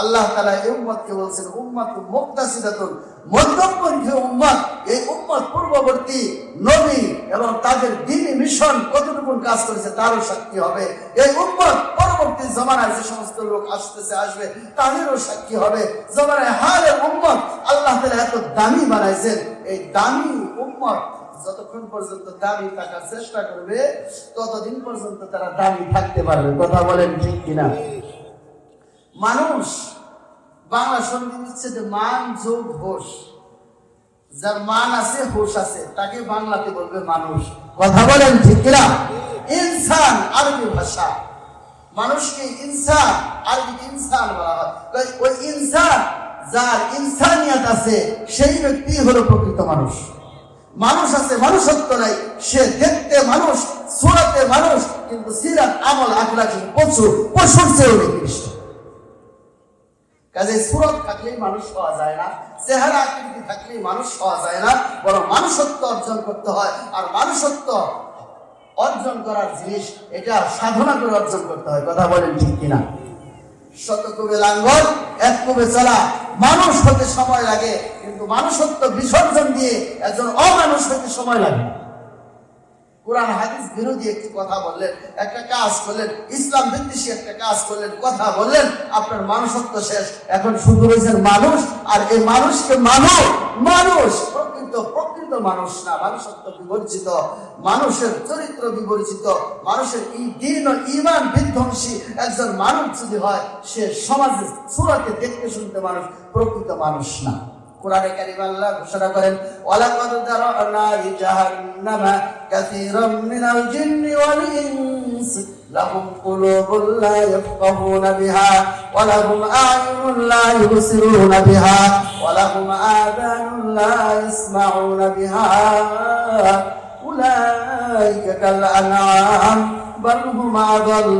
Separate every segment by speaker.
Speaker 1: আল্লাহ তালা এই উম্মতকে বলছেন, উম্মত এই উম্মত পূর্ববর্তী নবী এবং তাদের দিনী মিশন কতটুকু কাজ করেছে তারও সাক্ষী হবে। এই উম্মত পরবর্তী জমানায় যে সমস্ত লোক আসতেছে, আসবে, তাদেরও সাক্ষী হবে। জমানায় হারের উম্মত আল্লাহ তালা এত দামি বানাইছেন। এই দামি উম্মত যতক্ষণ পর্যন্ত দামি থাকার চেষ্টা করবে, ততদিন পর্যন্ত তারা দামি থাকতে পারবে। কথা বলেন ঠিক কিনা? মানুষ, বাংলা সন্ধি দিচ্ছে যে মান, যোগ হোস যার মান আছে হোস আছে, তাকে বাংলাতে বলবে মানুষ। কথা বলেন ঠিক কিনা? ইনসান আরবি ভাষা। মানুষকে ইনসান, আরবি ইনসান বলা হয়। ওই ইনসান, যার ইনসানিয়াত আছে, সেই ব্যক্তি হলো প্রকৃত মানুষ। মানুষ আছে, মানুষত্ব নাই, সে দেখতে মানুষ সুরাতে মানুষ, কিন্তু সিরাত, আমল আখলাকি পশু পশুর চেয়েও কাজে সুরত থাকলেই মানুষ হওয়া যায় না, চেহারা আকৃতি থাকলেই মানুষ হওয়া যায় না, বরং মানুষত্ব অর্জন করতে হয়। আর মানুষত্ব অর্জন করার জিনিস, এটা সাধনা করে অর্জন করতে হয়। কথা বলেন ঠিক কিনা? শত কবে লাঙ্গল এক কবে চলা, মানুষ হতে সময় লাগে, কিন্তু মানুষত্ব বিসর্জন দিয়ে একজন অমানুষ হতে সময় লাগে। কোরআন হাদিস বিরোধী একটি কথা বললেন, একটা কাজ করলেন, ইসলাম বিদ্বেষী একটা কাজ করলেন, কথা বললেন, আপনার মানুষত্ব শেষ। এখন শুধু রয়েছেন মানুষ, আর এই মানুষকে মানুষ মানুষ, প্রকৃত প্রকৃত মানুষ না, মানুষত্ব বিবর্জিত, মানুষের চরিত্র বিবর্জিত, মানুষের ইমান বিধ্বংসী একজন মানুষ যদি হয়, সে সমাজে সুরাতে দেখতে শুনতে মানুষ, প্রকৃত মানুষ না। কোরআনে কারিম আল্লাহ ঘোষণা করেন, ওয়ালাকাদ দারানা লিজাহান্নামা কাসীরাম মিনাল জিন্নি ওয়াল ইনস, লাহুম কুলুবুন লা ইয়াফকাহুনা বিহা, ওয়া লাহুম আ'য়ুনুন লা ইবসিরুনা বিহা, ওয়া লাহুম আযানুন লা ইয়াসমাউনা বিহা, উলাইকা কাল আনআম, বাল হুম আদাল,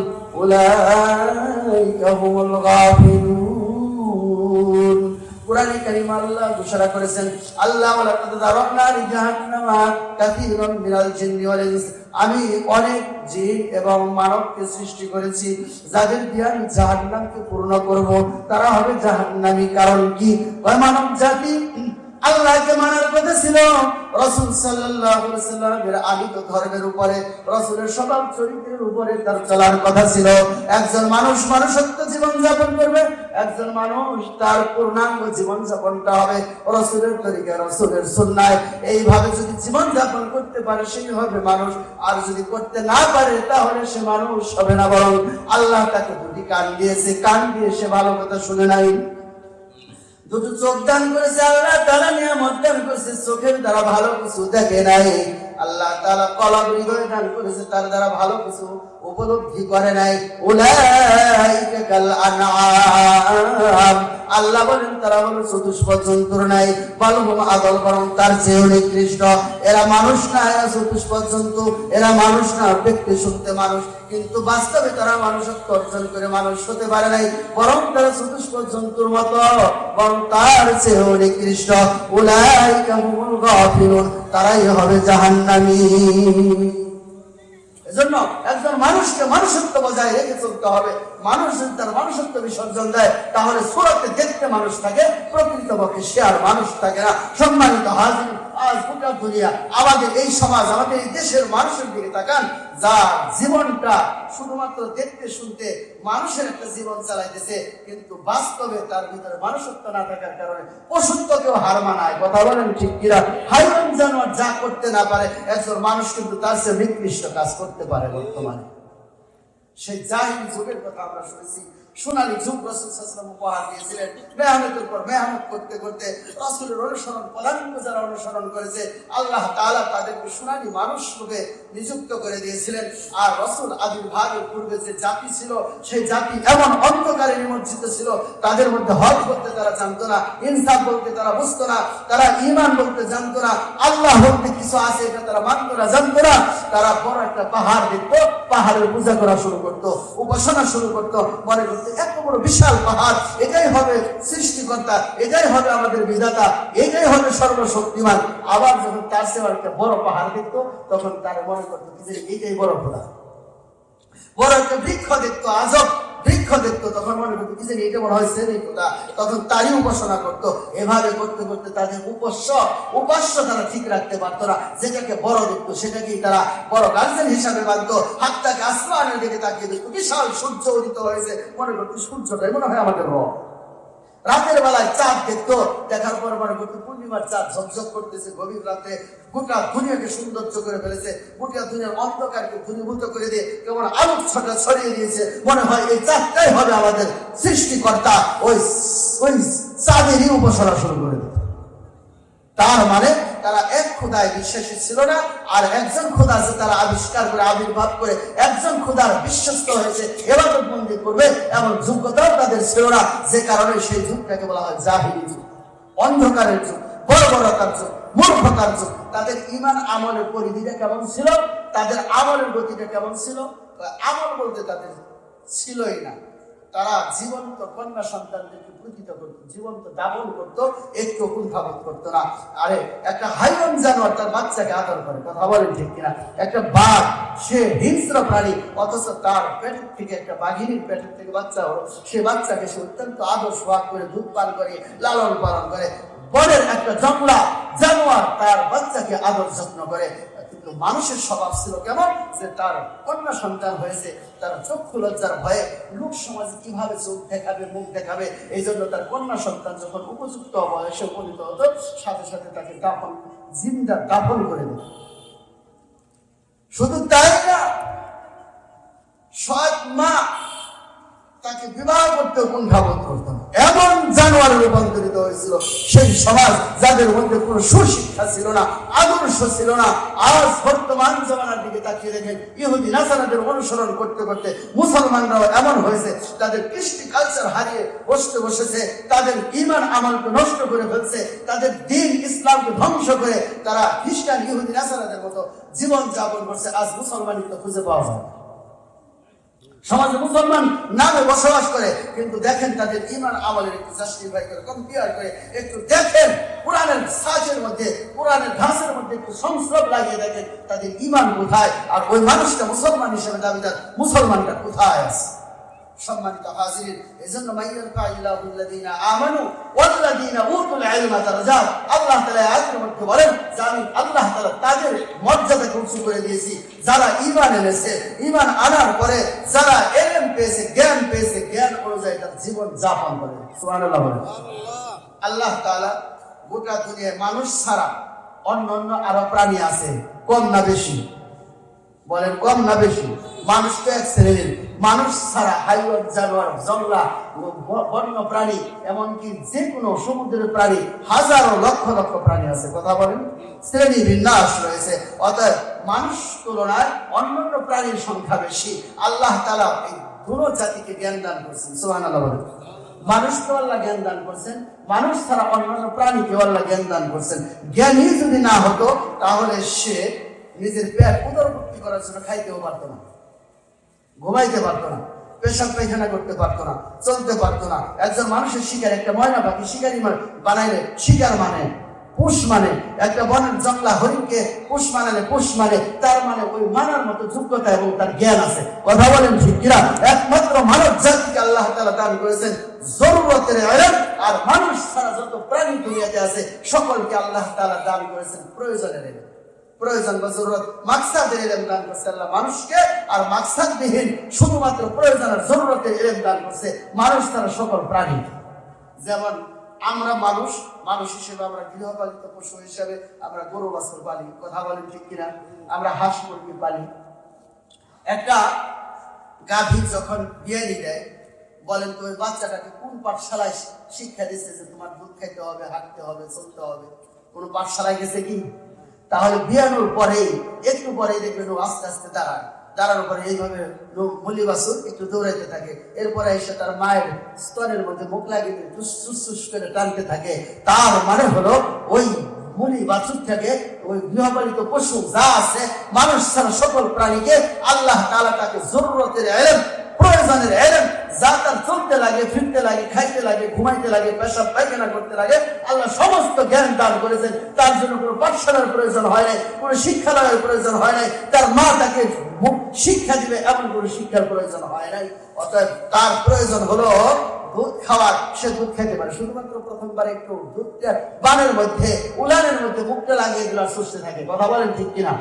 Speaker 1: উলাইকা হুমুল গাফিলুন। কোরআনে কারিম আল্লাহ ঘোষণা করেছেন, আল্লাহ কাসীরাম মিনাল জিন্নি ওয়াল আমি অনেক জিন এবং মানবকে সৃষ্টি করেছি, যাদের দিয়ে আমি জাহান্নামকে পূর্ণ করব। তারা হবে জাহান্নামী, কারণ কি? মানব জাতি আল্লাহকে মানার কথা ছিল। রসুল সাল্লামের আলিত ধর্মের উপরে, রসুলের স্বভাব চরিত্রের উপরে তার চলার কথা ছিল। একজন মানুষ মানুষত্ব জীবন যাপন করবে, একজন মানুষ তার পূর্ণাঙ্গ জীবন যাপনটা হবে রসুলের তরিকা, রসুলের সুন্নায়। এইভাবে যদি জীবন যাপন করতে পারে সেই হবে মানুষ। আর যদি করতে না পারে, তাহলে সে মানুষ হবে না বরং আল্লাহ তাকে দুটি কান দিয়েছে। কান দিয়ে সে ভালো কথা শুনে নাই। দুটো চোখ দান করেছে, আল্লাহ তালা নিয়ামত দান করেছে, চোখের দ্বারা ভালো কিছু দেখে নাই। আল্লাহ তালা কলম হৃদয় দান করেছে, তার দ্বারা ভালো কিছু উপলব্ধি করে নাই। আল্লাহ বলেন, তারা হলো চতুষ্প জন্তুর নাই, বালহুম আদল বরং তার চেয়েও নিকৃষ্ট। এরা মানুষ না, এরা চতুষ্প জন্তু এরা মানুষ না, ব্যক্তি শুনতে মানুষ। কিন্তু বাস্তবে তারা মানুষত্ব অর্জন করে মানুষ হতে পারে নাই। বরং তারা চতুষ্প জন্তুর মতো, বরং তার চেয়েও নিকৃষ্ট। গাফিলুন, তারাই হবে জাহান্নামী। এজন্য একজন মানুষকে মানুষত্ব বজায় রেখে চলতে হবে। মানুষ যদি তার মানুষত্ব বিসর্জন দেয়, তাহলে সুরতে দেখতে মানুষ থাকে প্রকৃতপক্ষে সে আর মানুষ থাকে না। সম্মানিত হাজির, আজ গোটা দুনিয়া, আমাদের এই সমাজ, আমাদের এই দেশের মানুষের দিকে তাকান, যার জীবনটা শুধুমাত্র দেখতে শুনতে মানুষের একটা জীবন চালাইতেছে, কিন্তু বাস্তবে তার ভিতরে মানুষত্ব না থাকার কারণে পশুত্বকেও হার মানায়। কথা বলেন ঠিক কিরা হাইওয়ান জানোয়ার যা করতে না পারে, একজন মানুষ কিন্তু তার চেয়ে নিকৃষ্ট কাজ করতে পারে বর্তমানে। সেই জাহিল যুগের কথা আমরা শুনেছি। সোনালী উপহার দিয়েছিলেন পর করতে করতে রসুলের অনুসরণ যারা অনুসরণ করেছে, আল্লাহ তাদেরকে মানুষ রূপে নিযুক্ত করে দিয়েছিলেন। আর রসুল পূর্বে যে জাতি ছিল, সেই জাতি এমন অন্ধকারে নিমজ্জিত ছিল, তাদের মধ্যে হক বলতে তারা জানতো না, ইনসাফ বলতে তারা বুঝতো না, তারা ইমান বলতে জানতো না, আল্লাহ বলতে কিছু আছে এটা তারা মানতো না, জানতো না। তারা বড় একটা পাহাড় দেখতো পাহাড়ের পূজা করা শুরু করতো, উপাসনা শুরু করতো করতো এত বড় বিশাল পাহাড়, এটাই হবে সৃষ্টিকর্তা, এটাই হবে আমাদের বিধাতা, এটাই হবে সর্বশক্তিমান। আবার যখন তার সেবার একটা বড় পাহাড় দেখতো, তখন তার মনে করতো যে এইটাই বড় খোদা বড় একটা বৃক্ষ দেখতো আজব। বৃক্ষ তখন মনে করতো কি জানি এটা মনে হয় তখন তারই উপাসনা করতো। এভাবে করতে করতে তাদের উপস্য, উপাস্য তারা ঠিক রাখতে পারতো না। যেটাকে বড় দেখতো সেটাকেই তারা বড় গার্জেন হিসাবে মানতো। হাতটাকে আসমানের দিকে তাকিয়ে দেখতো। বিশাল সূর্য উদিত হয়েছে। মনে করতো সূর্যটাই মনে হয় আমাদের রব। রাতের বেলায় চাঁদ দেখতো। দেখার পর মানে গোটা পূর্ণিমার চাঁদ ঝকঝক করতেছে, গভীর রাতে গোটা দুনিয়াকে সৌন্দর্য করে ফেলেছে, গোটা দুনিয়ার অন্ধকারকে ঘনীভূত করে দিয়ে কেমন আলোক ছটা ছড়িয়ে দিয়েছে। মনে হয় এই চাঁদটাই হবে আমাদের সৃষ্টিকর্তা। ওই ওই চাঁদেরই উপাসনা শুরু করে দিত তার মানে তারা এক খোদায় বিশ্বাসী ছিল না, আর একজন খোদা আছে তারা আবিষ্কার করে, আবির্ভাব করে, একজন খোদার বিশ্বস্ত হয়েছে এবাদত বন্দি করবে, এমন যোগ্যতাও তাদের ছিল না, যে কারণে সেই যুগটাকে বলা হয় জাহিরি যুগ। অন্ধকারের যুগ, বর্বরতার যুগ, মূর্খতার যুগ। তাদের ইমান আমলের পরিধিটা কেমন ছিল? তাদের আমলের গতিটা কেমন ছিল? আমল বলতে তাদের ছিলই না। তারা জীবন্ত কন্যা সন্তানদেরকে প্রকৃত করতো জীবন্ত দাপন করতো একটু কুণ্ঠাবোধ করতো না। আরে, একটা হাইওয়ান জানোয়ার তার বাচ্চাকে আদর করে, কথা বলেন ঠিক কিনা? একটা বাঘ, সে হিংস্র প্রাণী, অথচ তার পেটের থেকে একটা বাঘিনীর পেটের থেকে বাচ্চা হলো। সে বাচ্চাকে সে অত্যন্ত আদর সোহাগ করে, দুধ পান করে, লালন পালন করে। বনের একটা জংলা জানোয়ার তার বাচ্চাকে আদর যত্ন করে। কিন্তু মানুষের স্বভাব ছিল কেমন? যে তার কন্যা সন্তান হয়েছে, তার চক্ষু লজ্জার ভয়ে লোক সমাজে কীভাবে চোখ দেখাবে, মুখ দেখাবে? এই জন্য তার কন্যা সন্তান যখন উপযুক্ত বয়সে উপনীত হতো, সাথে সাথে তাকে দাফন, জিন্দা দাফন করে দিত। শুধু তাই না, সৎ মা তাকে বিবাহ করতে কুণ্ঠাবোধ করতো না। এমন জানোয়ারে রূপান্তরিত হয়েছিল সেই সমাজ যাদের মধ্যে কোনো সুশিক্ষা ছিল না, আদর্শ ছিল না, আজ বর্তমান জমানার দিকে তাকিয়ে দেখেন, ইহুদি নাসারাদের অনুসরণ করতে করতে মুসলমানরাও এমন হয়েছে, তাদের কৃষ্টি কালচার হারিয়ে বসতে বসেছে, তাদের ইমান আমলকে নষ্ট করে ফেলছে, তাদের দিন ইসলামকে ধ্বংস করে তারা খ্রিস্টান, ইহুদি, নাসারাদের মতো জীবন যাপন করছে, আজ মুসলমানিত্ব খুঁজে পাওয়া যায়। সমাজে মুসলমান নামে বসবাস করে, কিন্তু দেখেন তাদের ইমান আমলের একটু জাস্টিফাই করে কম্পেয়ার করে, একটু দেখেন কোরআনের সাজের মধ্যে, কোরআনের ঘাসের মধ্যে একটু সংস্রব লাগিয়ে দেখেন তাদের ইমান কোথায়, আর ওই মানুষটা মুসলমান হিসেবে দাবিদার, মুসলমানটা কোথায় আছে? সম্মানিত হাজির। এজন্য মাইয়ার কাইলাহুল্লাযীনা আমানু ওয়াল্লাযীনা উতুল ইলমা দারাজাত। আল্লাহ তাআলা আয়াতের মধ্যে বলেন, যে আমি আল্লাহ তাআলা তাদের মর্যাদাকে উঁচু করে দিয়েছি, যারা ঈমান এনেছে, ঈমান আনার পরে যারা ইলম পেয়েছে, জ্ঞান পেয়েছে, জ্ঞান অনুযায়ী তার জীবন যাপন করে। সুবহানাল্লাহ বলেন। আল্লাহ তাআলা গোটা দুনিয়ায় মানুষ ছাড়া অন্য অন্য আরও প্রাণী আছে, কম না বেশি। বলেন কম না বেশি। মানুষ তো এক শ্রেণির। মানুষ ছাড়া হাইওয়ার জানোয়ার, জংলা বন্য প্রাণী, এমনকি যে কোনো সমুদ্রের প্রাণী, হাজারো লক্ষ লক্ষ প্রাণী আছে। কথা বলেন? শ্রেণি বিন্যাস রয়েছে। অতএব মানুষ তুলনায় অন্যান্য প্রাণীর সংখ্যা বেশি। আল্লাহ তালা এই দুটো জাতিকে জ্ঞান দান করছেন। সোহান আল্লাহ বলেন মানুষকে আল্লাহ জ্ঞান দান করছেন। মানুষ ছাড়া অন্যান্য প্রাণীকে আল্লাহ জ্ঞান দান করছেন। জ্ঞানী যদি না হতো, তাহলে সে নিজের পেট উদরপূর্তি করার জন্য খাইতেও পারতো না। ঘুমাইতে পারতো না। পেশাব পায়খানা করতে পারতো না। চলতে পারতো না। একজন মানুষের শিকার একটা ময়না পাখি শিকারি বানাইলে শিকার মানে পুষ মানে। একটা বনের জংলা হরিণকে পুষ মানালে পুষ মানে। তার মানে ওই মানার মতো যোগ্যতা এবং তার জ্ঞান আছে। কথা বলেন ঠিক একমাত্র মানব জাতিকে আল্লাহ তাআলা দান করেছেন জরুরতের আয়াত আর মানুষ ছাড়া যত প্রাণী দুনিয়াতে আছে, সকলকে আল্লাহ তাআলা দান করেছেন প্রয়োজনের। প্রয়োজন বা জরুরত মাকসাদের এলেম দান করছে আল্লাহ মানুষকে, আর মাকসাদ বিহীন শুধুমাত্র প্রয়োজন আর জরুরতের এলেম দান করছে মানুষ তারা সকল প্রাণী। যেমন আমরা মানুষ মানুষ হিসেবে আমরা গৃহপালিত পশু হিসেবে আমরা গরু, বাছুর পালি। কথা বলেন ঠিক কিনা? আমরা হাঁস, মুরগি পালি। একটা গাভী যখন বিয়ানি দেয় বলেন তো ওই বাচ্চাটাকে কোন পাঠশালায় শিক্ষা দিচ্ছে যে তোমার দুধ খেতে হবে, হাঁটতে হবে, চলতে হবে? কোন পাঠশালায় গেছে কি? তাহলে বিয়ানোর পরেই, একটু পরেই দেখবেন আস্তে আস্তে দাঁড়ায়। দাঁড়ানোর পরে এইভাবে মলি বাসুর একটু দৌড়াইতে থাকে। এরপরে এসে তার মায়ের স্তনের মধ্যে মুখ লাগিয়ে টুস করে টানতে থাকে। তার মানে হলো ওই বাছুর থেকে ওই গৃহপালিত পশু যা আছে, মানুষ ছাড়া সকল প্রাণীকে আল্লাহ তাকে জরুরতের প্রয়োজনের এলেম যা চলতে লাগে, ফিরতে লাগে, খাইতে লাগে, ঘুমাইতে লাগে, পেশাব, পায়খানা করতে লাগে, আল্লাহ সমস্ত জ্ঞান দান করেছেন। তার জন্য কোনো পাঠশালার প্রয়োজন হয় নাই, কোনো শিক্ষালয়ের প্রয়োজন হয় নাই। তার মা তাকে শিক্ষা দিবে, এমন কোনো শিক্ষার প্রয়োজন হয় নাই। অর্থাৎ তার প্রয়োজন হলো দুধ খাওয়ার। সে দুধ খেতে পারে। শুধুমাত্র প্রথমবার একটু দুধটা বানের মধ্যে, উলানের মধ্যে মুখটা লাগিয়ে দিলে সুস্থ থাকে। কথা বলেন ঠিক কিনা?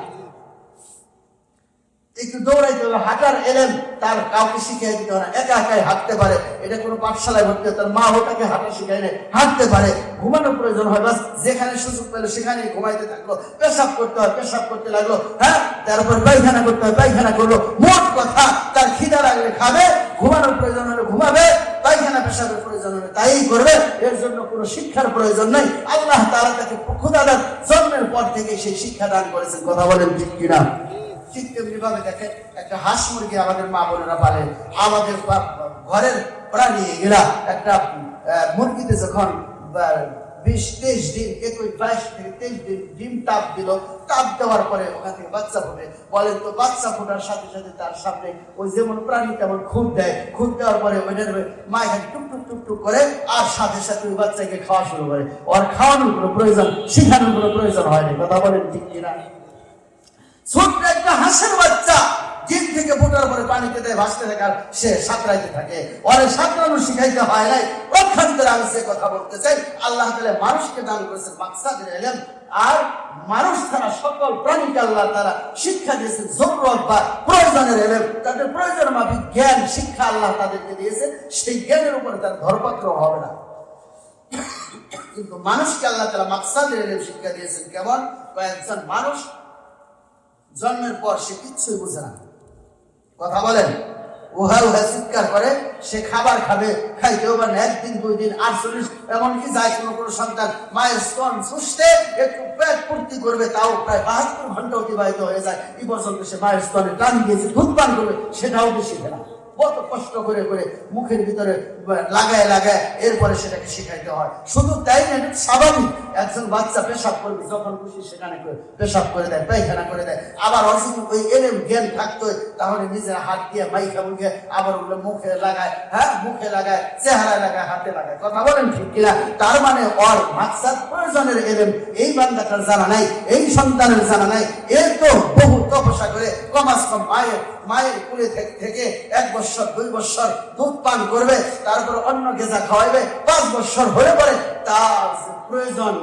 Speaker 1: একটু দৌড়াইতে হবে হাঁটার এলেন তার কাউকে শিখিয়ে দিতে না। একা একাই হাঁটতে পারে। এটা কোনো পাঠশালায় ভর্তি তার মা ওটাকে হাঁটা নেয় হাঁটতে পারে। ঘুমানোর প্রয়োজন হয়, বাস যেখানে সুযোগ পেল সেখানে ঘুমাইতে থাকল। পেশাব করতে হয়, পেশাব করতে লাগল। হ্যাঁ তারপর পায়খানা করতে হয়, পায়খানা করল। মোট কথা, তার খিদা লাগলে খাবে, ঘুমানোর প্রয়োজন হলে ঘুমাবে, পায়খানা, পেশাবের প্রয়োজন হলে তাই করবে। এর জন্য কোনো শিক্ষার প্রয়োজন নেই। আল্লাহ তারা তাকে ক্ষুদাদার জন্মের পর থেকে সেই শিক্ষা দান করেছেন। কথা বলেন ঠিক কিনা? ঠিক তেমনি ভাবে দেখেন একটা হাঁস মুরগি আমাদের মা বোনেরা পালে। আমাদের ঘরের প্রাণী এগুলা একটা মুরগিতে যখন বিশ, তেইশ দিন বাইশ তেইশ দিন ডিম তাপ দিল, তাপ দেওয়ার পরে ওখান থেকে বাচ্চা বলেন তো বাচ্চা ফোটার সাথে সাথে তার সামনে ওই যেমন প্রাণী তেমন খুদ দেয়। খুদ দেওয়ার পরে ওইটার মা এখানে টুক টুক টুক টুক করে আর সাথে সাথে ওই বাচ্চাকে খাওয়া শুরু করে। ওর খাওয়ানোর কোনো প্রয়োজন, শিখানোর কোনো প্রয়োজন হয়নি। কথা বলেন ঠিক কিনা? ছোট্ট একটা হাঁসের বাচ্চা থেকে ফোটার পরে পানিতে দেয়, ভাসতে থাকে আর সে সাঁতরাইতে থাকে। সাঁতরানো শিখাইতে হয় নাই। আমি সে কথা বলতে চাই। আল্লাহ মানুষকে দান করেছেন এলেম। আর মানুষ সকল প্রাণীকে আল্লাহ তারা শিক্ষা জরুরত বা প্রয়োজনের এলেম। তাদের প্রয়োজন মাফিক জ্ঞান, শিক্ষা আল্লাহ তাদেরকে দিয়েছে সেই জ্ঞানের উপরে তার ধরপাত্র হবে না। কিন্তু মানুষকে আল্লাহ তারা মাকসাদের এলেম শিক্ষা দিয়েছেন কেমন? কয়েকজন মানুষ জন্মের পর সে কিচ্ছুই বুঝে না। কথা বলেন উহা উহা চিৎকার করে, সে খাবার খাবে, খাইতেও পারে না, একদিন, দুই দিন, আটচল্লিশ, এমনকি যায় কোনো কোনো সন্তান মায়ের স্তন সুস্থে একটু পেট পূর্তি করবে, তাও প্রায় বাহাত্তর ঘণ্টা অতিবাহিত হয়ে যায়। এই পর্যন্ত সে মায়ের স্তনে টান দিয়েছে দুধ পান করবে, সেটাও বেশি না কত কষ্ট করে করে মুখের ভিতরে লাগায় লাগায় এরপরে সেটাকে শিখাইতে হয়। শুধু তাই না স্বাভাবিক। একজন বাচ্চা পেশাব করবে, যখন খুশি সেখানে করে পেশাব করে দেয়, পায়খানা করে দেয়। আবার অসুখ ওই এলেম জ্ঞান থাকতো তাহলে নিজের হাত দিয়ে মাইখা মুখে আবার ওগুলো মুখে লাগায় হ্যাঁ মুখে লাগায় চেহারায় লাগায়, হাতে লাগায়। কথা বলেন ঠিক কিনা? তার মানে ওর মাকসাদ প্রয়োজনের এলেম, এই বান্দাটার জানা নাই, এই সন্তানের জানা নাই এর তো তপস্যা করে কমাস কম মায়ের মায়ের কুলে থেকে এক বছর দুই বছর দুধ পান করবে, তারপর অন্য গেজা খাওয়াইবে, পাঁচ বছর হয়ে পরে তার প্রয়োজন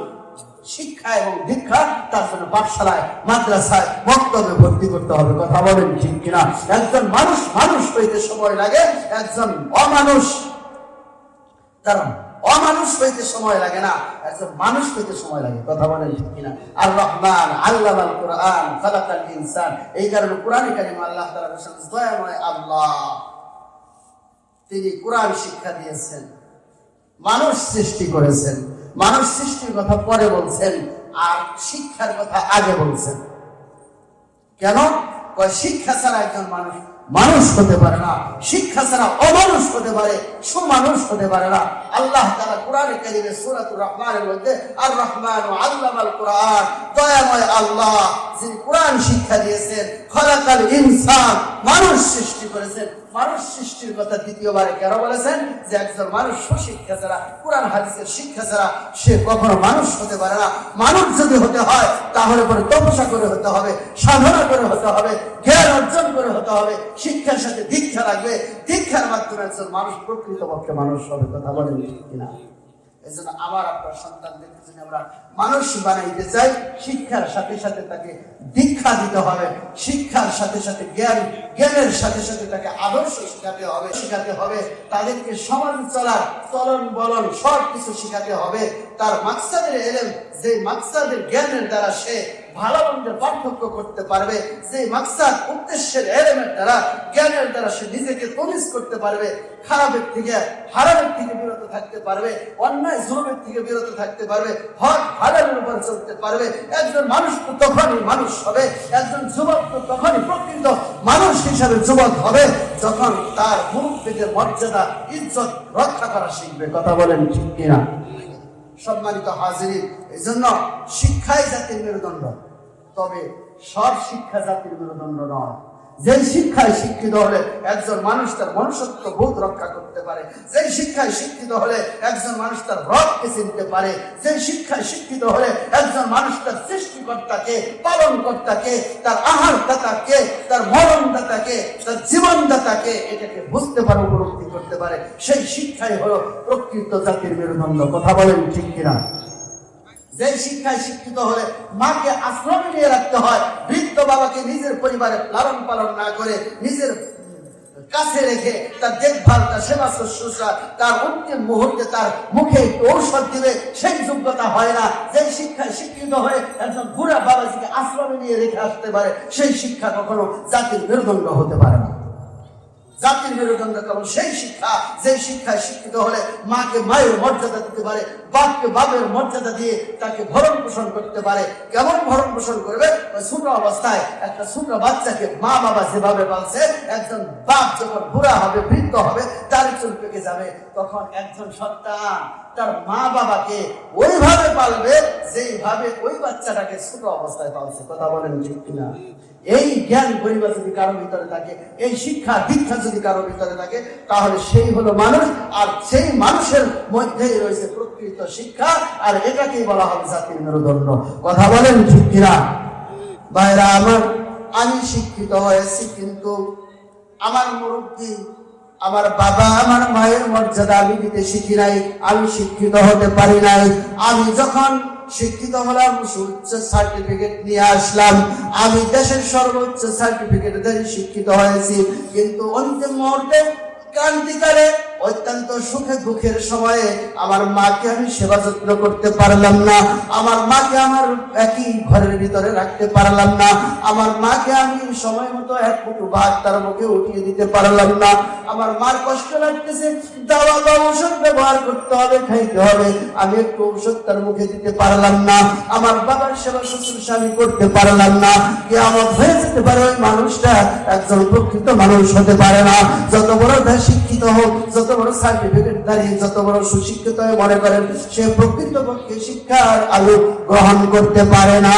Speaker 1: শিক্ষা এবং দীক্ষা তার জন্য পাঠশালায়, মাদ্রাসায় বক্তব্যে ভর্তি করতে হবে। কথা বলেন ঠিক কিনা? একজন মানুষ মানুষ হইতে সময় লাগে, একজন অমানুষ, তার অমানুষ হইতে সময় লাগে না, একজন মানুষ হইতে সময় লাগে, কথা বলেন ঠিক কিনা? আর রহমান আল্লাহ আল কোরআন, খালাকাল ইনসান, এই কারণে কোরআন কারিম আল্লাহ তাআলা বলেছেন, দয়াময় আল্লাহ। তিনি কোরআন শিক্ষা দিয়েছেন, মানুষ সৃষ্টি করেছেন, মানুষ সৃষ্টির কথা পরে বলছেন, আর শিক্ষার কথা আগে বলছেন। কেন? শিক্ষা ছাড়া একজন মানুষ মানুষ হতে পারে না। শিক্ষা ছাড়া অমানুষ হতে পারে, সুমানুষ হতে পারে না। আল্লাহ তারা কোরআনে কারিমে সুরাতুর রহমানের মধ্যে আর রহমান আল্লাহ আল কোরআন, দয়াময় আল্লাহ যিনি কোরআন শিক্ষা দিয়েছেন, খলাকাল ইনসান, মানুষ সৃষ্টি করেছেন। মানুষ সৃষ্টির কথা দ্বিতীয়বারে কেন বলেছেন? যে একজন মানুষ সুশিক্ষা ছাড়া, কোরআন, হাদিসের শিক্ষা ছাড়া সে কখনো মানুষ হতে পারে না। মানুষ যদি হতে হয়, তাহলে পরে তপস্যা করে হতে হবে, সাধনা করে হতে হবে, জ্ঞান অর্জন করে হতে হবে, শিক্ষার সাথে দীক্ষা লাগবে। দীক্ষার মাধ্যমে একজন মানুষ প্রকৃতপক্ষে মানুষ হবে, কথা বলেন ঠিক কিনা? এই জন্য আমার আপনার সন্তানদেরকে যদি আমরা মানুষ বানাইতে চাই। শিক্ষার সাথে সাথে তাকে দীক্ষা দিতে হবে। শিক্ষার সাথে সাথে জ্ঞান, জ্ঞানের সাথে সাথে তাকে আদর্শ শেখাতে হবে শেখাতে হবে। তাদেরকে সমাজ চলার, চলন বলন সব কিছু শেখাতে হবে। তার মাকসাদের এলেম, যে মাকসাদের জ্ঞানের দ্বারা সে ভালো মন্দের পার্থক্য করতে পারবে। যে মাকসাদ, উদ্দেশ্যের এলেমের দ্বারা, জ্ঞানের দ্বারা সে নিজেকে তমিজ করতে পারবে, খারাপের থেকে, হারামের থেকে বিরত থাকতে পারবে, অন্যায়, জুলুমের থেকে বিরত থাকতে পারবে, হক হারামের উপর চলতে পারবে। একজন মানুষ তো তখনই মানুষ হবে, একজন যুবক তো তখনই প্রকৃত মানুষ হিসাবে যুবক হবে, যখন তার মুরব্বীদের মর্যাদা, ইজ্জত রক্ষা করা শিখবে। কথা বলেন ঠিক কিনা? সম্মানিত হাজির এই জন্য শিক্ষাই জাতির মেরুদণ্ড। তবে সব শিক্ষা জাতির মেরুদণ্ড নয়। যেই শিক্ষায় শিক্ষিত হলে একজন মানুষ তার মনুষ্যত্ব বোধ রক্ষা করতে পারে। যেই শিক্ষায় শিক্ষিত হলে একজন মানুষ তার রবকে চিনতে পারে। যেই শিক্ষায় শিক্ষিত হলে একজন মানুষ তার সৃষ্টিকর্তাকে পালন কর্তাকে তার আহার দাতাকে তার মরণ দাতাকে তার জীবন দাতাকে এটাকে বুঝতে পারে, উপলব্ধি করতে পারে। সেই শিক্ষাই হলো প্রকৃত জাতির মেরুদণ্ড। কথা বলেন ঠিক কিনা? যে শিক্ষায় শিক্ষিত হলে মাকে আশ্রমে নিয়ে রাখতে হয়, বৃদ্ধ বাবাকে নিজের পরিবারে লালন পালন না করে নিজের কাছে রেখে তার দেখভাল, তার সেবা শুশ্রূষা, তার অন্তিম মুহূর্তে তার মুখে ঔষধ দিবে সেই যোগ্যতা হয় না। যে শিক্ষায় শিক্ষিত হয়ে একজন বুড়া বাবাজিকে আশ্রমে নিয়ে রেখে আসতে পারে, সেই শিক্ষা কখনো জাতির মেরুদণ্ড হতে পারে না। জাতির মেরুদণ্ড কেবল সেই শিক্ষা যে শিক্ষায় শিক্ষিত হলে মাকে মায়ের মর্যাদা দিতে পারে, বাপকে বাপের মর্যাদা দিয়ে তাকে ভরণ পোষণ করতে পারে। কেমন ভরণ পোষণ করবে? ছোট অবস্থায় একটা ছোট বাচ্চাকে মা বাবা যেভাবে পালছে, একজন বাপ যখন বুড়া হবে, বৃদ্ধ হবে, তার চুল পেকে যাবে। তখন একজন সন্তান তার মা বাবাকে ওইভাবে পালবে যেইভাবে ওই বাচ্চাটাকে ছোট অবস্থায় পালছে। কথা বলেন ঠিক কিনা? এই জ্ঞান পরিবার যদি কারও ভিতরে থাকে, এই শিক্ষা দীক্ষা যদি কারও ভিতরে থাকে, তাহলে সেই হলো মানুষ, আর সেই মানুষের মধ্যেই রয়েছে প্রকৃত শিক্ষা, আর এটাকেই বলা হবে জাতির মেরুদণ্ড। কথা বলেন ঠিক ভাইরা আমার, আমি শিক্ষিত হয়েছি কিন্তু আমার মুরব্বী, আমার বাবা, আমার মায়ের মর্যাদা আমি দিতে শিখি নাই, আমি শিক্ষিত হতে পারি নাই। আমি যখন শিক্ষিত হলাম উচ্চ সার্টিফিকেট নিয়ে আসলাম। আমি দেশের সর্বোচ্চ সার্টিফিকেট শিক্ষিত হয়েছি। কিন্তু অন্তিম মুহূর্তে ক্রান্তিকালে অত্যন্ত সুখে দুঃখের সময়ে আমার মাকে আমি সেবা যত্ন করতে পারলাম না। আমার মাকে আমার একই ঘরের ভিতরে রাখতে পারলাম না। আমার মাকে আমি সময় মতো এক ফুটু ভাত তার মুখে উঠিয়ে দিতে পারলাম না। আমার মার কষ্ট লাগতেছে দাওয়া বা ঔষধ ব্যবহার করতে হবে, খাইতে হবে। আমি একটু ঔষধ তার মুখে দিতে পারলাম না। আমার বাবার সেবা শুশ্রূষা আমি করতে পারলাম না। কে আমার হয়ে যেতে পারে ওই মানুষটা, একজন প্রকৃত মানুষ হতে পারে না। যত বড় শিক্ষিত হোক, যত বড় সার্টিফিকেট দাঁড়িয়ে যত বড় সুশিক্ষিত মনে করেন সে প্রকৃত পক্ষে শিক্ষার আলো গ্রহণ করতে পারে না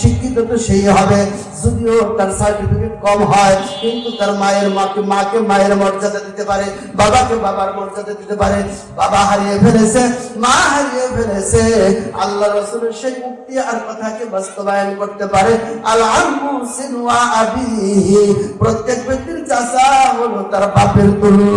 Speaker 1: শিক্ষিত তো সেই হবে, যদিও তার সার্টিফিকেট কম হয়, কিন্তু তার মায়ের মাকে মাকে মায়ের মর্যাদা দিতে পারে, বাবাকে বাবার মর্যাদা দিতে পারে। বাবা হারিয়ে ফেলেছে, মা হারিয়ে ফেলেছে। আল্লাহ রসুলের সেই মুক্তি আর কথাকে বাস্তবায়ন করতে পারে। আল্লাহ প্রত্যেক ব্যক্তির চাষা হলো তার বাপের তুল্য।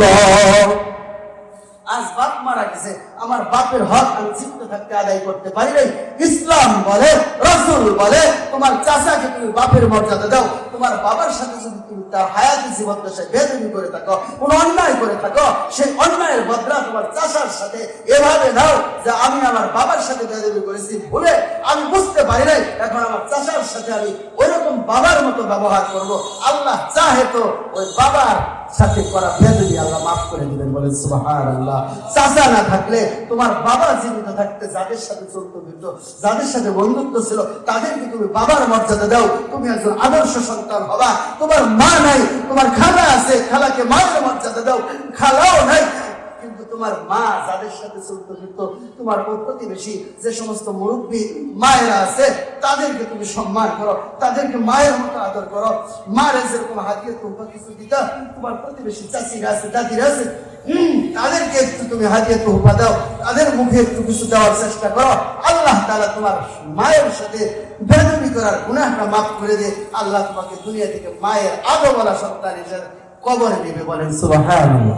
Speaker 1: আজ বাপ মারা গেছে। আমার বাপের হক আমি জীবিত থাকতে আদায় করতে পারি নাই। ইসলাম বলে, রসুল বলে, তোমার চাচাকে তুমি বাপের মর্যাদা দাও। তোমার বাবার সাথে যদি তুমি তার হায়াতি জীবন দশায় বেদবি করে থাকো, কোন অন্যায় করে থাকো, সেই অন্যায়ের বদলা তোমার চাচার সাথে এভাবে দাও যে আমি আমার বাবার সাথে বেদবি করেছি ভুলে আমি বুঝতে পারি নাই। এখন আমার চাচার সাথে আমি ওইরকম বাবার মতো ব্যবহার করব। আল্লাহ চাহে তো ওই বাবার সাথে করা বেদবি আল্লাহ মাফ করে দিবেন বলেন সুবাহান আল্লাহ চাচা না থাকলে তোমার বাবা জীবিত থাকতে যাদের সাথে চলতো ফিরতো যাদের সাথে বন্ধুত্ব ছিল, তাদেরকে তুমি বাবার মর্যাদা দাও। তুমি একজন আদর্শ সন্তান হবা। তোমার মা নাই, তোমার খালা আছে, খালাকে মায়ের মর্যাদা দাও। খালাও নাই। তোমার মা যাদের সাথে চলতে ফিরতো তোমার প্রতিবেশী, যে সমস্ত মুরব্বী মায়েরা আছে, তাদেরকে তুমি সম্মান করো। তাদেরকে মায়ের মতো আদর করো। মারে যেরকম হাতিয়ে কিছু দিতা, তোমার প্রতিবেশী চাষিরা আছে, দাদিরা আছে তাদেরকে একটু তুমি হাতিয়ে উপা দাও, তাদের মুখে একটু কিছু দেওয়ার চেষ্টা করো। আল্লাহ তালা তোমার মায়ের সাথে বেদবি করার গুণাহটা মাফ করে দে। আল্লাহ তোমাকে দুনিয়া থেকে মায়ের আদো বলা সন্তান হিসেবে কবরে নেবে বলেন, সুবহানাল্লাহ।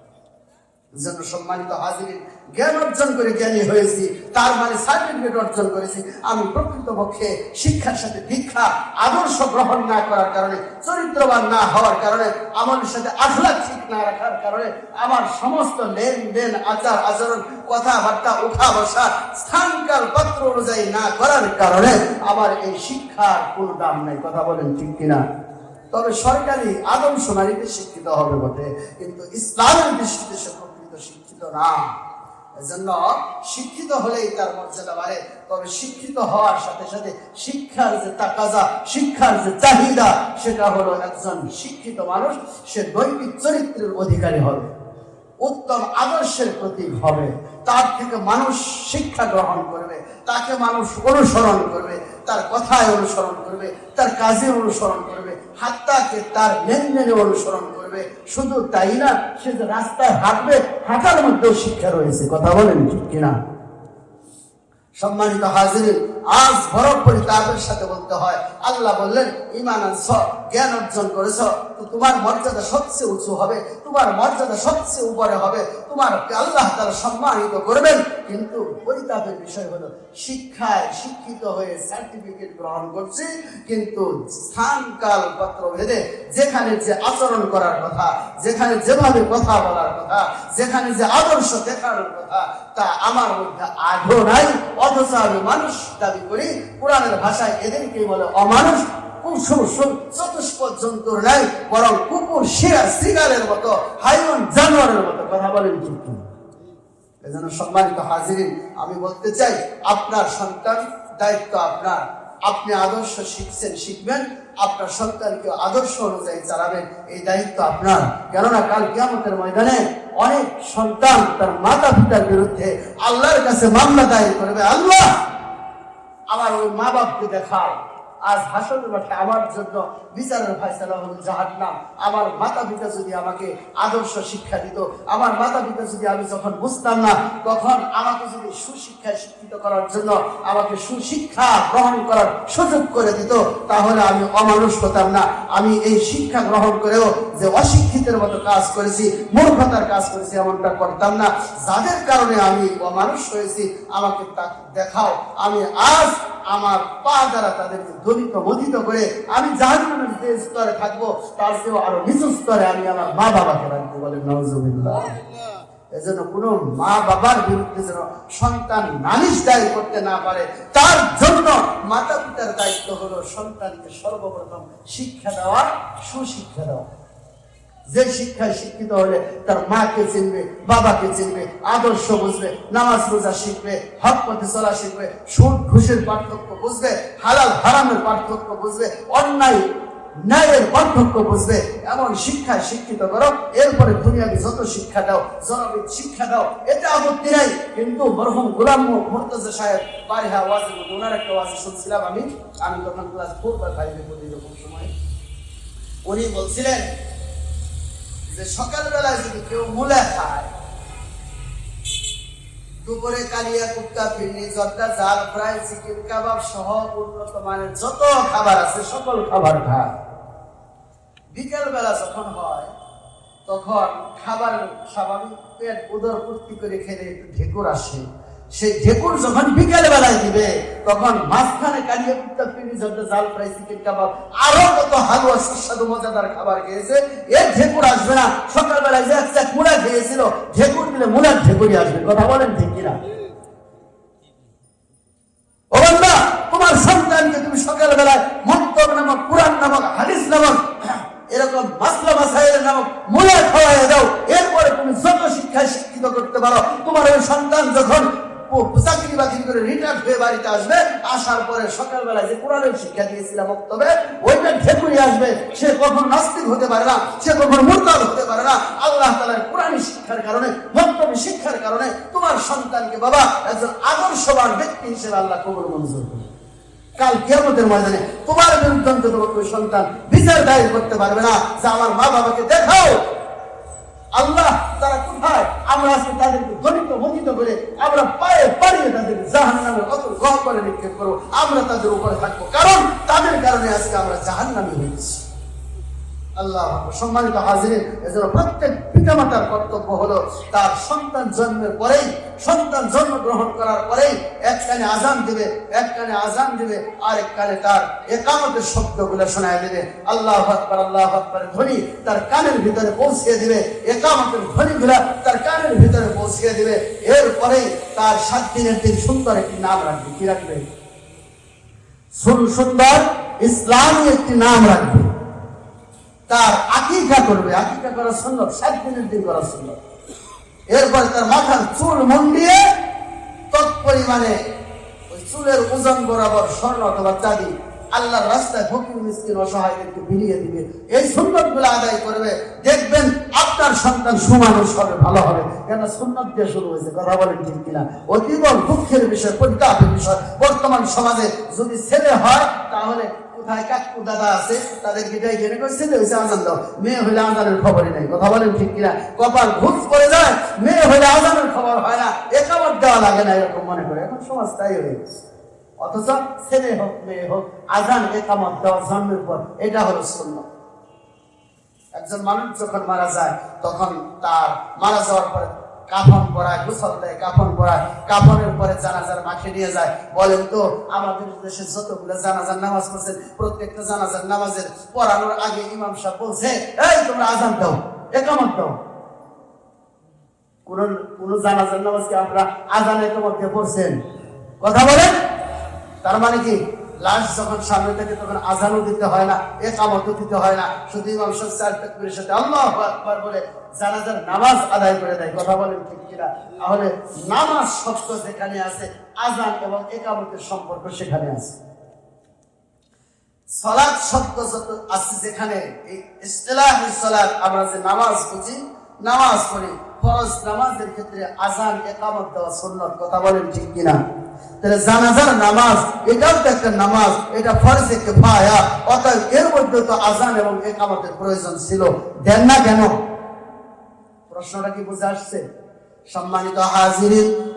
Speaker 1: জন্য সম্মানিত হাজিরিন জ্ঞান অর্জন করে জ্ঞানী হয়েছি, তার মানে সার্টিফিকেট অর্জন করেছি। আমি প্রকৃতপক্ষে শিক্ষার সাথে দীক্ষা আদর্শ গ্রহণ না করার কারণে, চরিত্রবান না হওয়ার কারণে আমার সাথে ঠিক না রাখার কারণে, আমার সমস্ত লেনদেন, আচার আচরণ, কথাবার্তা উঠা বসা স্থানকাল পত্র অনুযায়ী না করার কারণে আমার এই শিক্ষার কোনো দাম নাই। কথা বলেন ঠিক কিনা? তবে সরকারি আদম শিক্ষিত হবে বটে, কিন্তু ইসলামের দৃষ্টিতে সে শিক্ষিত না এজন্য শিক্ষিত হলেই তার মর্যাদা বাড়ে। তবে শিক্ষিত হওয়ার সাথে সাথে শিক্ষার যে তাকাজা, শিক্ষার যে চাহিদা, সেটা হলো একজন শিক্ষিত মানুষ, সে দৈনিক চরিত্রের অধিকারী হবে, উত্তম আদর্শের প্রতীক হবে। তার থেকে মানুষ শিক্ষা গ্রহণ করবে, তাকে মানুষ অনুসরণ করবে, তার কথায় অনুসরণ করবে, তার কাজে অনুসরণ করবে, হাত্তাকে তার লেনদেনে অনুসরণ করবে। শুধু তাই না, সে যে রাস্তায় হাঁটবে, হাঁটার মধ্যেও শিক্ষা রয়েছে। কথা বলেন কিনা? সম্মানিত হাজির আজ বরফ তাদের সাথে বলতে হয়। আল্লাহ বললেন ইমান আনছ, জ্ঞান অর্জন করেছ, তো তোমার মর্যাদা সবচেয়ে উঁচু হবে, তোমার মর্যাদা সবচেয়ে উপরে হবে তোমার আল্লাহ তারা সম্মানিত করবেন। কিন্তু পরিতাপের বিষয় হলো, শিক্ষায় শিক্ষিত হয়ে সার্টিফিকেট গ্রহণ করছি, কিন্তু স্থান কাল পত্র ভেদে যেখানে যে আচরণ করার কথা, যেখানে যেভাবে কথা বলার কথা, যেখানে যে আদর্শ দেখানোর কথা, তা আমার মধ্যে আগ্রহ নাই, অথচ আমি মানুষ দাবি করি, কোরআনের ভাষায় এদেরকে বলে অমানুষ। আমি বলতে চাই, আপনার সন্তান, দায়িত্ব আপনার। আপনি আদর্শ শিখছেন, শিখবেন। আপনার সন্তানকে আদর্শ অনুযায়ী চালাবেন, এই দায়িত্ব আপনার। কেননা কাল কিয়ামতের ময়দানে অনেক সন্তান তার মাতা পিতার বিরুদ্ধে আল্লাহর কাছে মামলা দায়ের করবে। আল্লাহ! আমার ওই মা বাপকে দেখাও। আজ হাসনের মাঠে আমার জন্য বিচারের ফাইসালা হল জাহান্নাম। আমার মাতা পিতা যদি আমাকে আদর্শ শিক্ষা দিত, আমার মাতা পিতা যদি আমি যখন বুঝতাম না, তখন আমাকে যদি সুশিক্ষায় শিক্ষিত করার জন্য আমাকে সুশিক্ষা গ্রহণ করার সুযোগ করে দিত, তাহলে আমি অমানুষ হতাম না। আমি এই শিক্ষা গ্রহণ করেও যে অশিক্ষিতের মতো কাজ করেছি, মূর্খতার কাজ করেছি, এমনটা করতাম না। যাদের কারণে আমি অমানুষ হয়েছি, আমাকে তা দেখাও। আমি আজ আমার পা দ্বারা তাদেরকে দলিত মথিত করে আমি জাহান্নামের যে স্তরে থাকব, তার চেয়েও আরও নিচু স্তরে আমি আমার মা বাবাকে রাখব বলে নজরুল্লাহ এজন্য কোনো মা বাবার বিরুদ্ধে যেন সন্তান নালিশ দায়ী করতে না পারে, তার জন্য মাতা পিতার দায়িত্ব হলো সন্তানকে সর্বপ্রথম শিক্ষা দেওয়া, সুশিক্ষা দেওয়া। যে শিক্ষায় শিক্ষিত হলে তার মাকে চিনবে, বাবাকে চিনবে, আদর্শ বুঝবে, নামাজ রোজা শিখবে, হক পথে চলা শিখবে, সুদ, ঘুষের পার্থক্য বুঝবে, হালাল, হারামের পার্থক্য বুঝবে, অন্যায়, ন্যায়ের পার্থক্য বুঝবে, এমন শিক্ষায় শিক্ষিত করো, এরপরে দুনিয়াকে যত শিক্ষা দাও, জনবিদ শিক্ষা দাও, এতে আপত্তি নাই। কিন্তু মরহুম গোলাম মুর্তজা সাহেব, বারিহা ওয়াজে ওনার একটা ওয়াজে শুনছিলাম আমি আমি তখন ক্লাস ফোর বা ফাইভে পড়ি এরকম সময়। উনি বলছিলেন যে সকালবেলা যদি কেউ মূলা খায়, দুপুরে কালিয়া কুপ্তা ফিরনি জর্দা জাল ফ্রাই, চিকেন কাবাব সহ উন্নত মানের যত খাবার আছে, সকল খাবার খায়। বিকেল বেলা যখন হয়, তখন খাবার স্বাভাবিক পেট উদর পূর্তি করে খেলে একটু ঢেকুর আসে। সেই ঢেকুর যখন বিকেল বেলায় দিবে, তখন মাঝখানে কালিয়া কুপ্তা ফিরনি জর্দা জাল ফ্রাই চিকেন কাবাব, আরও কত হালুয়া, সুস্বাদু, মজাদার খাবার খেয়েছে। এর ঢেকুর আসবে না। সকালবেলায় যে একটা মুড়া খেয়েছিল, ঢেকুর দিলে মুড়ার ঢেকুরি আসবে। কথা বলেন ঠিক কিনা? তোমার সন্তানকে তুমি সকালবেলায় মন্তব নামক, কোরআন নামক, হাদিস নামক, এরকম মাসলা মাসাইলের নামক মুলা খাওয়াই দাও। এরপরে তুমি যত শিক্ষায় শিক্ষিত করতে পারো, তোমার ওই সন্তান যখন করে রিটায়ার্ড হয়ে বাড়িতে আসবে, আসার পরে সকালবেলায় যে কোরআনের শিক্ষা দিয়েছিলাম বক্তব্যে, ওইটা আসবে। সে কখন নাস্তিক হতে পারে না, সে কখন মুরতাদ হতে পারে না, আল্লাহ তালার কোরআনী শিক্ষার কারণে বক্তব্য শিক্ষার কারণে তোমার সন্তানকে বাবা একজন আদর্শবান ব্যক্তি হিসেবে আল্লাহ কবর মঞ্জুর করবে কাল কেমতের ময়দানে তোমার বিরুদ্ধে সন্তান বিচার দায়ের করতে পারবে না, যে আমার মা বাবাকে দেখাও। আল্লাহ তারা কোথায়? আমরা আজকে তাদেরকে গণিত বঞ্চিত করে আমরা পায়ে পাড়িয়ে তাদের জাহান নামের অত গ্রহ করে নিক্ষেপ করব। আমরা তাদের উপরে থাকব। কারণ তাদের কারণে আজকে আমরা জাহান নামে হয়েছি আল্লাহ সম্মানিত হাজির এজন্য প্রত্যেক পিতামাতার কর্তব্য হলো তার সন্তান জন্মের পরেই, সন্তান জন্ম গ্রহণ করার পরেই এক কানে আজান দিবে, এক কানে আজান দিবে আর এক কানে তার একামতের শব্দগুলো শোনায় দেবে। আল্লাহ আকবার আল্লাহ আকবার ধ্বনি তার কানের ভিতরে পৌঁছিয়ে দিবে। একামতের ধ্বনিগুলা তার কানের ভিতরে পৌঁছিয়ে দিবে। এরপরেই তার সাত দিনের দিন সুন্দর একটি নাম রাখবে। কি রাখবে? সুন্দর ইসলামী একটি নাম রাখবে। তার আকিকা করবে, আকিকা করা সুন্নত সাত দিনের দিন করা সুন্নত। এরপর তার মাথার চুল মুন্ডিয়ে তৎপরিমাণে ওই চুলের ওজন বরাবর স্বর্ণ অথবা চাঁদি আল্লাহর রাস্তায় ফকির মিসকিন অসহায়দেরকে বিলিয়ে দিবে। এই সুন্নতগুলো আদায় করবে, দেখবেন আপনার সন্তান সুমানুষ হবে ভালো হবে। কেন সুন্নত দিয়ে শুরু হয়েছে, কথা বলেন ঠিক কিনা? অতীব দুঃখের বিষয়, পরিতাপের বিষয়। বর্তমান সমাজে যদি ছেলে হয়, তাহলে কোথায়? দাদা আছে তাদেরকে যাই জেনে করে ছেলে হয়েছে আজান দাও। মেয়ে আজানের খবরই কথা বলেন ঠিক কিনা? কপাল করে যায়, মেয়ে আজানের খবর হয় না। একাবার দেওয়া লাগে না এরকম মনে করে। এখন সমাজ তাই হয়ে অথচ ছেলে হোক, মেয়ে হোক, আজান একামত দেওয়া জন্মের পর এটা হলো শূন্য একজন মানুষ যখন মারা যায়, তখন তার মারা যাওয়ার পরে কাফন পরায়, গোসল দেয়, কাফন পরায়, কাফনের পরে জানাজার মাঠে নিয়ে যায়। বলেন তো, আমাদের দেশে যতগুলো জানাজার নামাজ পড়ছেন, প্রত্যেকটা জানাজার নামাজের পড়ানোর আগে ইমাম সাহেব বলছে, এই, তোমরা আজান দাও, একামত দাও। কোন কোন জানাজার পড়ছেন? কথা বলেন। তার মানে কি, লাশ যখন সামনে থেকে তখন আজানও দিতে হয় না, একামতও দিতে হয় না। শুধু ইমাম সাহেব সাথে আল্লাহু আকবার বলে জানাজার নামাজ আদায় করে দেয়, কথা বলেন ঠিক কিনা? তাহলে নামাজ যেখানে আছে, আজান এবং একামতের সম্পর্ক সেখানে আছে। সলাৎ শব্দ যত আছে যেখানে, এই সলাৎ, আমরা যে নামাজ বুঝি, নামাজ ফরজ নামাজের ক্ষেত্রে আজান, একামত দেওয়া কথা বলেন ঠিক কিনা? তাহলে জানাজার নামাজ, এটাও তো একটা নামাজ, এটা ফরজে অতএব এর মধ্যে তো আজান এবং একামতের প্রয়োজন ছিল। দেন না কেন? প্রশ্নটা কি বুঝে আসছে? সম্মানিত হাজির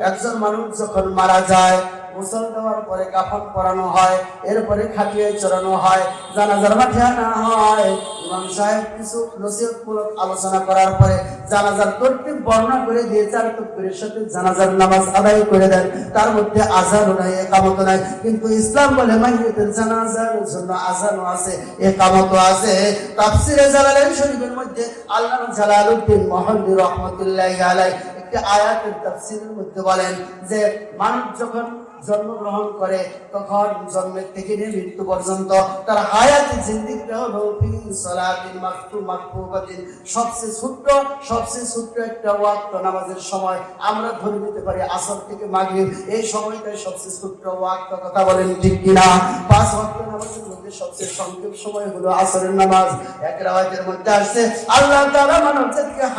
Speaker 1: একজন মানুষ যখন মারা যায় গোসল দেওয়ার পরে কাফন পরানো হয়, এরপরে খাটিয়ে চড়ানো হয়, জানাজার মাঠে আনা হয়। ইমাম সাহেব কিছু নসিহতমূলক আলোচনা করার পরে জানাজার তরতিব বর্ণনা করে দিয়ে চার তকবীরের সাথে জানাজার নামাজ আদায় করে দেন। তার মধ্যে আজানও নাই একামত নাই। কিন্তু ইসলাম বলে, মাইয়িতের জানাজার জন্য আজানও আছে, একামতও আছে। তাফসিরে জালালাইন শরীফের মধ্যে আল্লাহ জালালউদ্দিন মহল্লি রহমতুল্লাহি আলাই একটি আয়াতের তাফসিরের মধ্যে বলেন যে, মানুষ যখন জন্মগ্রহণ করে, তখন জন্মের থেকে নিয়ে মৃত্যু পর্যন্ত তার হায়াতি জিন্দিগিটা হলো সালাতিন মাকতু মাকতুবাতিন সবচেয়ে ছোট্ট সবচেয়ে ছোট্ট একটা ওয়াক্ত নামাজের সময় আমরা ধরে নিতে পারি আসর থেকে মাগরিব। এই সময়টাই সবচেয়ে ছোট্ট ওয়াক্ত, কথা বলেন ঠিক কিনা? পাঁচ ওয়াক্ত নামাজের সবচেয়ে সংক্ষেপ সময় হলো আসরের নামাজ। এক রাওয়াতের মধ্যে আসছে, আল্লাহ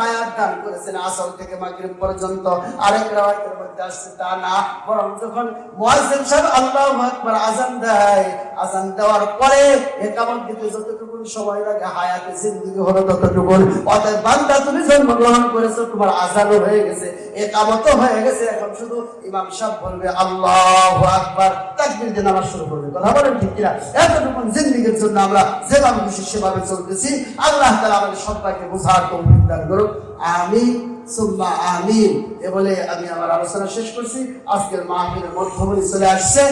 Speaker 1: হায়াত দান করেছেন আসর থেকে মাগরিব পর্যন্ত। আরেক রাওয়াতের মধ্যে আসছে তা না, বরং যখন মুয়াজ্জিন সাহেব আল্লাহু আকবার আজান দেয় আজান দেওয়ার পরে একামত দিতে যতটুকু সময় লাগে হায়াতে জিন্দেগি হলো ততটুকু বান্দা তুমি জন্মগ্রহণ করেছ, তোমার আজানও হয়ে গেছে একামতও হয়ে গেছে। এখন শুধু ইমাম সাহেব বলবে, আল্লাহু আকবার, তাকবীর দিয়ে নামাজ শুরু করবে। কথা বলেন ঠিক কিনা? এতটুকু জিন্দেগির জন্য আমরা যেভাবে খুশি, সেভাবে চলতেছি। আল্লাহ তাআলা আমাদের সবাইকে বোঝার তৌফিক দান করুক। আমি সুম্মা এ বলে আমি আমার আলোচনা শেষ করছি। আজকের মাহফিলের মধ্যমণি চলে আসছে।